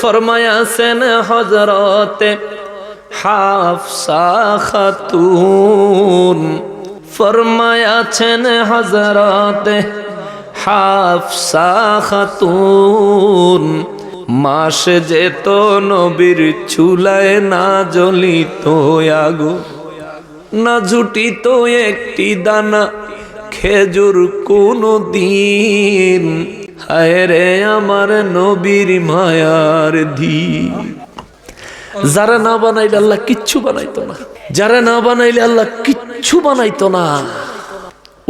ফরমায়াছেন হজরতে হাফসা খাতুন। ফরমায়াছেন হজরতে হাফসা খাতুন। মাস যেত নবীর চুলায় না জ্বলিত আগো, না জুটিত একটি দানা খেজুর কোনো দিন। হায় রে আমার নবীর মায়ার দিন যারা না বানাইলে আল্লাহ কিচ্ছু বানাইতো না। যারা না বানাইলে আল্লাহ কিচ্ছু বানাইতো না।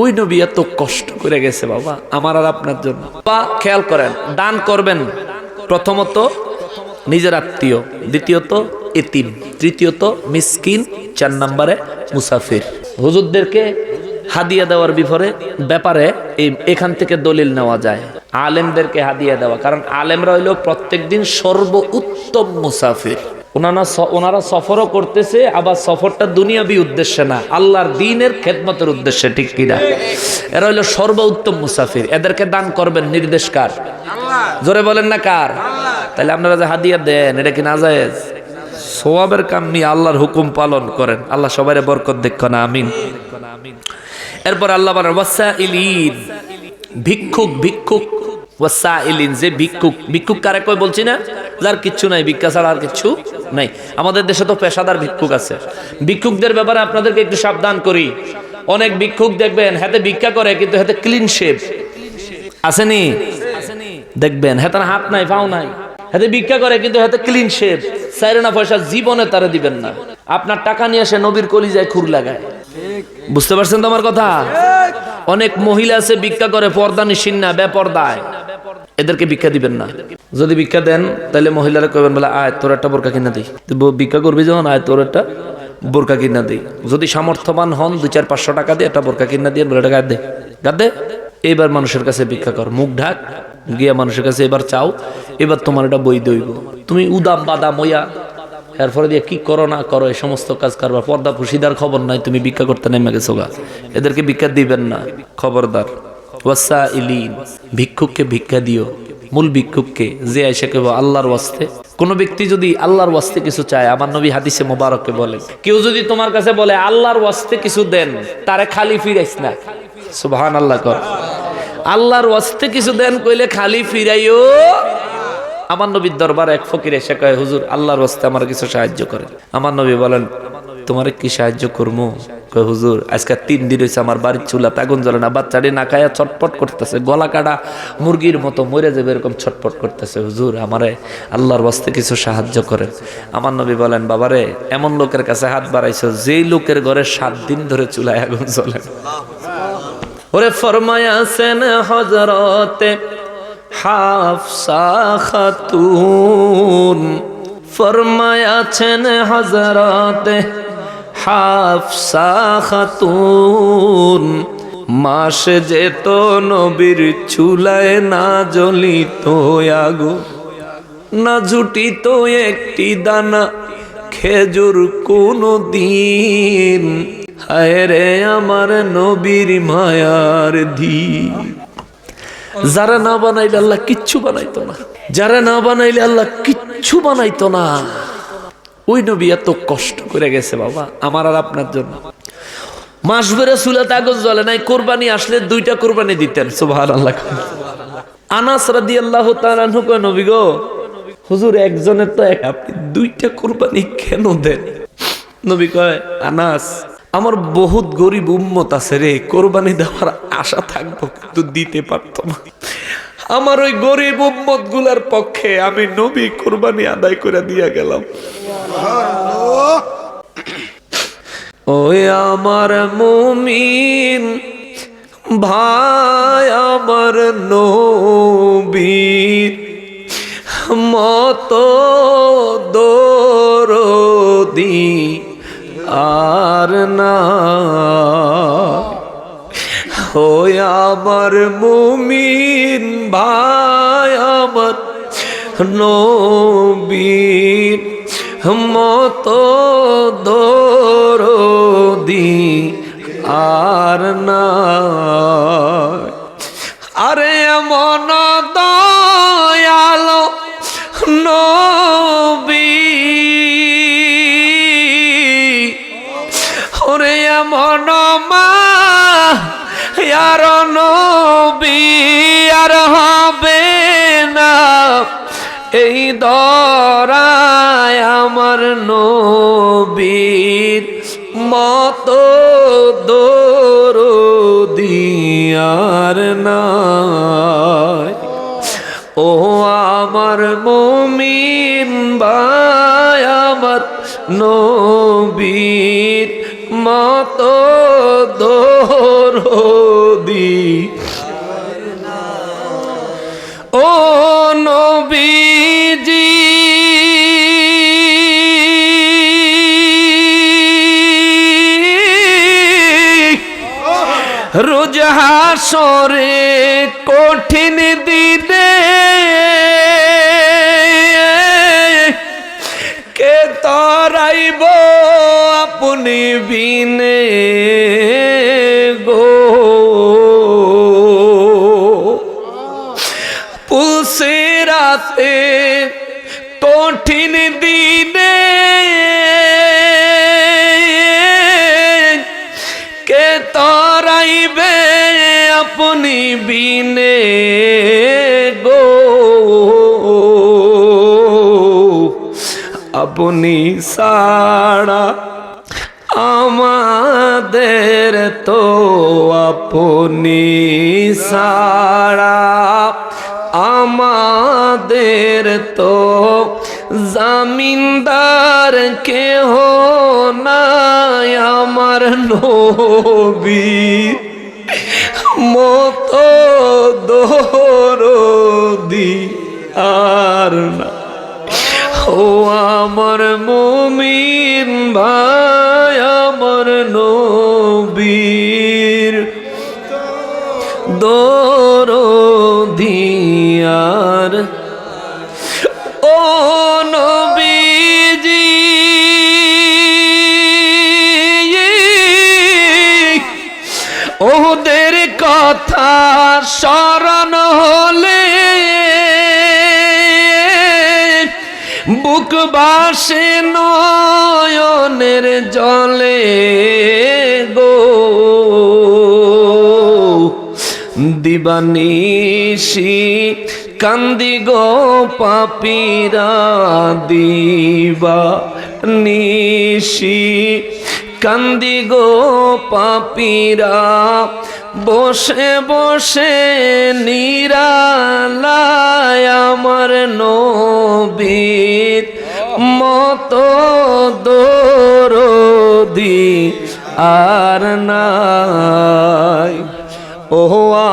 ওই নবী এত কষ্ট করে গেছে বাবা, আমার আর আপনার জন্য। বা খেয়াল করেন, দান করবেন। প্রথমত নিজের আত্মীয়, দ্বিতীয়ত এতিম, তৃতীয়ত মিসকিন, চার নম্বরে মুসাফির। হুজুরদেরকে হাদিয়া দেওয়ার বিফরে ব্যাপারে এখান থেকে দলিল নেওয়া যায়। আলেমদেরকে হাদিয়া দেওয়া। কারণ আলেমরা হইল প্রত্যেকদিন সর্ব উত্তম মুসাফির ওনারা ওনারা সফরও করতেছে, আবার সফরটা দুনিয়াবি উদ্দেশ্যে না। আল্লাহর দিনের খেদমতের উদ্দেশ্যে, ঠিক কিনা এরা হইল সর্ব উত্তম মুসাফির। এদেরকে দান করবেন, নির্দেশ কার? জোরে বলেন না কার? তাহলে আপনারা যে হাদিয়া দেন, এটা কি না যায় সোয়াবের কাম নিয়ে আল্লাহর হুকুম পালন করেন। আল্লাহ সবাই বরকত দেখো না আমিন। এরপর আল্লাহ বলেন ওয়াসা ইলিন ভিক্ষুক ভিক্ষুক যে ভিক্ষুক ভিক্ষুক কারে কই বলছি না? যার কিচ্ছু নাই, ভিক্ষা ছাড়া আর কিচ্ছু নাই। আমাদের দেশে তো পেশাদার ভিক্ষুক আছে। ভিক্ষুকদের ব্যাপারে আপনাদেরকে একটু সাবধান করি। অনেক ভিক্ষুক দেখবেন, হাতে ভিক্ষা করে, কিন্তু হাতে ক্লিন শেপ আসেনি দেখবেন হেতার হাত নাই, পাও নাই। হাতে ভিক্ষা করে, কিন্তু হাতে ক্লিন শেপ সাইরেনা পয়সা, জীবনে তারে দিবেন না। আপনার টাকা নিয়ে এসে নবীর কলিজায় খুর লাগায়। বুঝতে পারছেন তো আমার কথা? অনেক মহিলা আছে, ভিক্ষা করে, পর্দা নিশিন না, বেপর্দায়। এদেরকে ভিক্ষা দিবেন না। যদি ভিক্ষা দেন, তাহলে মহিলারা কবেন বলে, আয়, তোর একটা বোরকা কিনা দিই ভিক্ষা করবি যখন? আয়, তোর একটা বোরকা কিনা দিই যদি সামর্থ্যবান হন, দুই চার পাঁচশো টাকা দিয়ে একটা বোরকা কিনা দিয়ে বলে গাদ দে। গাদ দে? এবার মানুষের কাছে ভিক্ষা কর। মুখ ঢাক, গিয়া মানুষের কাছে, এবার চাও, এবার তোমার এটা বই দইব। তুমি উদাম বাদাম ওয়া এরপরে দিয়ে কি করো না করো, এই সমস্ত কাজ কারবার। পর্দা ফুসিদার খবর নাই, তুমি ভিক্ষা করতে নেমে গেছো গা। এদেরকে ভিক্ষা দিবেন না, খবরদার। ওয়াসা ইলিন ভিক্ষুককে ভিক্ষা দিও। মূল ভিক্ষুককে, যে এসে কেব আল্লাহর ওয়াস্তে। কোনো ব্যক্তি যদি আল্লাহর ওয়াস্তে কিছু চায়, আমার নবী হাদিসে মোবারককে বলেন কেউ যদি তোমার কাছে বলে, আল্লাহর ওয়াস্তে কিছু দেন, তারে খালি ফিরাইস না। সুবহান আল্লাহ কর। আল্লাহর ওয়াস্তে কিছু দেন, কইলে খালি ফিরাইও। আমার নবীর দরবার এক ফকির এসে কয়, হুজুর, আল্লাহর ওয়াস্তে আমার কিছু সাহায্য করে আমার নবী বলেন, তোমারে কি সাহায্য করব কয়, হুজুর, আজকে তিন দিন হয়েছে আমার বাড়ির চুলা আগুন জ্বলে না, বাচ্চাটি না খায়া ছটপট করতেছে, গলা কাটা মুরগির মতো মরে যাবে এরকম ছটপট করতেছে, হুজুর, আমারে আল্লাহর ওয়াস্তে কিছু সাহায্য করে আমার নবী বলেন, বাবারে, এমন লোকের কাছে হাত বাড়াইছো, যেই লোকের ঘরে সাত দিন ধরে চুলায় আগুন জ্বলে। ওরে ফরমায়াছেন হজরতে হাফসা খাতুন ফরমায়াছেন হজরতে হাফসা খাতুন মাস যেত নবীর চুলায় না জ্বলিত আগো, না জুটিত একটি দানা খেজুর কোনো দিন হায় রে আমার নবীর মায়ার দিন যারা না বানাইলে আল্লাহ কিচ্ছু বানাইতো না। যারা না বানাইলে আল্লাহ কিচ্ছু বানাইতো না। ওই নবী এত কষ্ট করে গেছে বাবা, আমার আর আপনার জন্য। মাস ভরে চুলাতে আগুন জ্বলে নাই, কোরবানি আসলে দুইটা কোরবানি দিতেন সুবহান আল্লাহ আনাস রাদি আল্লাহ নবী গো, হুজুর একজনের তো এক আপনি দুইটা কোরবানি কেন দেন? নবী কয়, আনাস, আমার বহুত গরিব উম্মত আছে রে, কোরবানি দেওয়ার আশা থাকব, কিন্তু দিতে পারতো না। আমার ওই গরিব উম্মতগুলার পক্ষে আমি নবী কোরবানি আদায় করে দিয়া গেলাম। ওই আমার মুমিন ভাই, আমার নবীর মতো দরদি আর না। ওই আমার মুমিন ভাই আমার নবীর মতো দরদি আর ন। আর নবী আর হবে না। এই দরায় আমার নবীর মতো দিয়ার নাই। ও আমার মমিন ভাই, আমার নবীর মতো দোরদি। ও নবীজি রোজ হাসরে কঠিন দিনে বিনে গো। পুলসে রাতে কঠিন দিনে কে তরাইবে আপনি বিনে গো। আপনি সাড়া তো আপনি সাড়া আমাদের তো জামিনদার কেহ নাই আমার নবী। মতো দোরদি আর না। ও আমার মুমিন ভাই। বুক বাসে নয়নের জলে গো। দিবানিশি কান্দি গো পাপিরা দিবা নিশি কান্দি গো পাপিরা বসে বসে নিরালায় আমার নবীর মতো দোরদি আর নাই। ও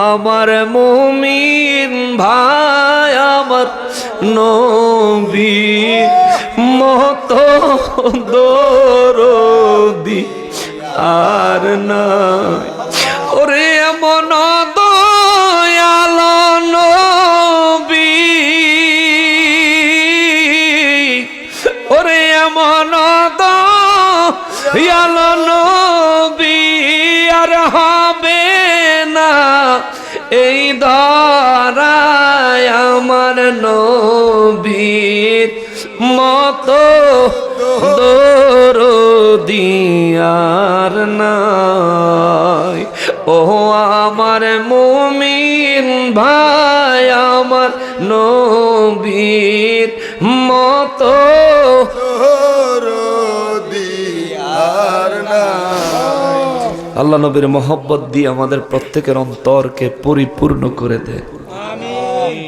আমার মুমিন ভাই, আমার নবীর মতো দোরদি আর নাই। ওরে এমন দয়াল আর না এই ধরায় আমার নবীর মতো। দোর দিয়ার নাই। ও আমার মুমিন ভাই, আমার নবীর মতো। আল্লাহ নবীর মোহব্বত দিয়ে আমাদের প্রত্যেকের অন্তরকে পরিপূর্ণ করে দেয়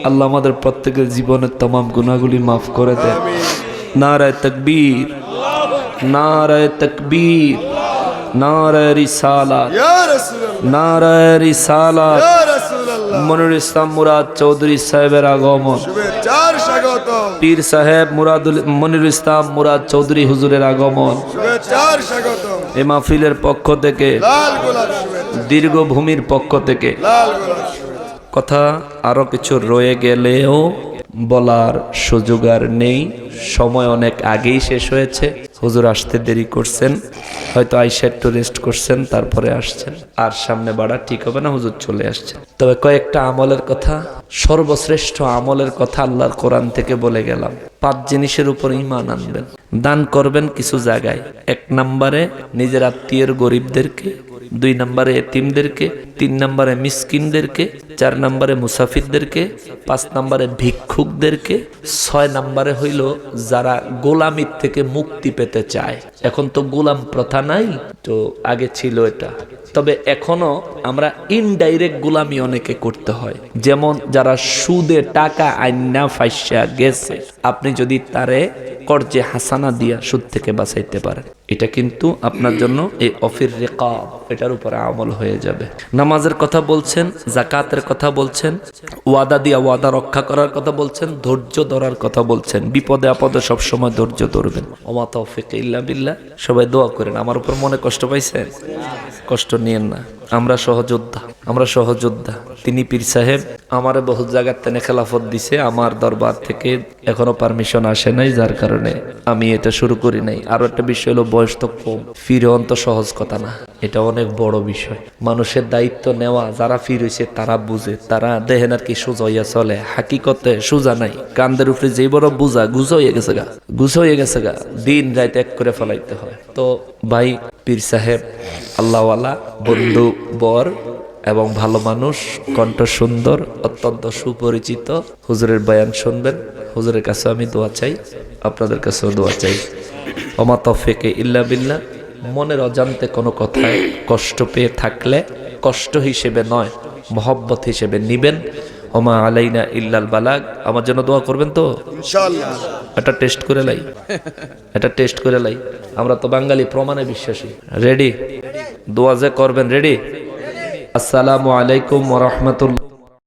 আল্লাহ আমাদের প্রত্যেকের জীবনের তমাম গুণাগুলি মাফ করে দেয় নারায় তকবীর নারায় তকবীর। নারায় রিসালাত। নারায় রিসালাত। মনির ইসলাম মুরাদ চৌধুরী সাহেবের আগমন। পীর সাহেব মুরাদুল মনির ইসলাম মুরাদ চৌধুরী হুজুরের আগমন। এ মাহফিলের পক্ষ থেকে শুভেচ্ছা। দীর্ঘভূমির পক্ষ থেকে। কথা আরও কিছু রয়ে গেলেও বলার সুযোগ আর নেই। সময় অনেক আগেই শেষ হয়েছে। হুজুর আসতে দেরি করছেন। হয়তো আইসা একটু রেস্ট করছেন, তারপরে আসছেন। আর সামনে বাড়া ঠিক হবে না, হুজুর চলে আসছেন তবে কয়েকটা আমলের কথা, সর্বশ্রেষ্ঠ আমলের কথা আল্লাহর কোরআন থেকে বলে গেলাম। পাঁচ জিনিসের উপর ইমান আনবেন। দান করবেন কিছু জায়গায়। এক নম্বরে, নিজের আত্মীয়ের গরিবদেরকে দুই নম্বরে এতিমদেরকে, তিন নম্বরে মিসকিনদেরকে, চার নম্বরে মুসাফিরদেরকে, পাঁচ নম্বরে ভিক্ষুকদেরকে, ছয় নম্বরে হইল যারা গোলামির থেকে মুক্তি পেতে চায়। এখন তো গোলাম প্রথা নাই, তো আগে ছিল এটা। তবে এখনও আমরা ইনডাইরেক্ট গোলামি অনেকে করতে হয়। যেমন যারা সুদে টাকা আইনা ফাইসা গেছে, আপনি যদি তারে কর্জে হাসানা দিয়া সুদ থেকে বাঁচাইতে পারেন এটা কিন্তু আপনার জন্য এই অফির রেকাব, এটার উপরে আমল হয়ে যাবে। নামাজের কথা বলছেন জাকাতের কথা বলছেন, ওয়াদা দিয়া ওয়াদা রক্ষা করার কথা বলছেন, ধৈর্য ধরার কথা বলছেন। বিপদে আপদে সবসময় ধৈর্য ধরবেন। ওমা ইল্লা সবাই দোয়া করেন। আমার উপর মনে কষ্ট পাইছেন? কষ্ট নিয়েন না। আমরা সহযোদ্ধা। আমরা সহযোদ্ধা। তিনি পীর সাহেব, আমার বহু জায়গার তেনে খেলাফত দিছে, আমার দরবার থেকে এখনও পারমিশন আসে নাই, যার কারণে আমি এটা শুরু করি নাই। আরও একটা বিষয় হলো, বয়স তো কম। ফিরে অন্ত সহজ কথা না। এটা অনেক বড় বিষয়। মানুষের দায়িত্ব নেওয়া, যারা ফির হয়েছে তারা বুঝে। তারা দেখেন আর কি সোজা হইয়া চলে। হাকিকতে সুজা নাই। কান্দের উপরে যে বড় বুঝা গুছ হয়ে গেছে গা। গুছ হয়ে গেছে গা। দিন রাত এক করে ফেলাইতে হয়। তো ভাই, পীর সাহেব, আল্লাহওয়ালা, বন্ধু, বর এবং ভালো মানুষ কণ্ঠ সুন্দর অত্যন্ত সুপরিচিত। হুজুরের বয়ান শুনবেন। হুজুরের কাছে আমি দোয়া চাই আপনাদের কাছেও দোয়া চাই। অমা তফেকে ইল্লা বিল্লা মনের অজান্তে কোনো কথায় কষ্ট পেয়ে থাকলে কষ্ট হিসেবে নয় মহব্বত হিসেবে নিবেন। ওমা আলাইনা ইল্লাল বালাগ। আমার জন্য দোয়া করবেন তো? এটা টেস্ট করে লাই। এটা টেস্ট করে লাই। আমরা তো বাঙালি প্রমাণে বিশ্বাসী। রেডি দোয়া যে করবেন রেডি আসসালামু আলাইকুম ওয়া রাহমাতুল্লাহ।